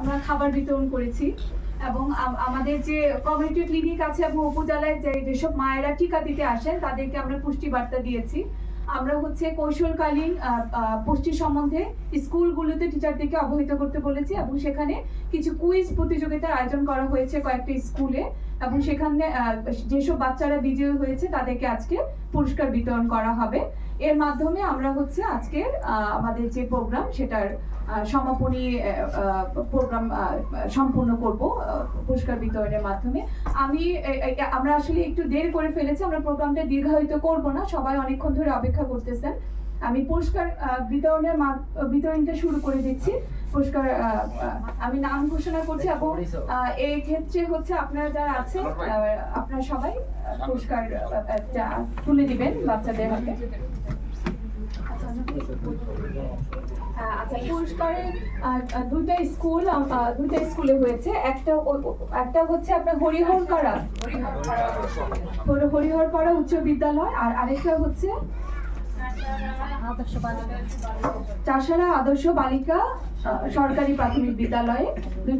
আমরা খাবার বিতরণ করেছি এবং আমাদের যে কমিউনিটি ক্লিনিক আছে এবং উপজেলায় যে যেসব মায়েরা টিকা দিতে আসেন, তাদেরকে আমরা পুষ্টি বার্তা দিয়েছি। আমরা হচ্ছে কৌশলকালীন পুষ্টি সম্বন্ধে স্কুলগুলোতে টিচারদেরকে অবহিত করতে বলেছি এবং সেখানে কিছু কুইজ প্রতিযোগিতার আয়োজন করা হয়েছে কয়েকটি স্কুলে এবং সেখানে যেসব বাচ্চারা বিজয়ী হয়েছে তাদেরকে আজকে পুরস্কার বিতরণ করা হবে। এর মাধ্যমে আমরা হচ্ছে আজকে আমাদের যে প্রোগ্রাম সেটার সমাপনী প্রোগ্রাম সম্পূর্ণ করব পুরস্কার বিতরণের মাধ্যমে। আমি আমরা আসলে একটু দেরি করে ফেলেছি, আমরা প্রোগ্রামটা দীর্ঘায়িত করব না, সবাই অনেকক্ষণ ধরে অপেক্ষা করতেছেন। আমি পুরস্কার বিতরণের বিতরণটা শুরু করে দিচ্ছি। পুরস্কার আমি নাম ঘোষণা করছি এবং এই ক্ষেত্রে হচ্ছে আপনারা যারা আছেন আপনারা সবাই পুরস্কার তুলে দিবেন বাচ্চাদের হাতে। আচ্ছা পুরস্কারের দুইটা স্কুল দুইটা স্কুলে হয়েছে। একটা একটা হচ্ছে আপনার হরিহরপাড়া। হরি- হরিহরপাড়া উচ্চ বিদ্যালয় আর আরেকটা হচ্ছে চাষারা আদর্শ বালিকা সরকারি প্রাথমিক বিদ্যালয়ে।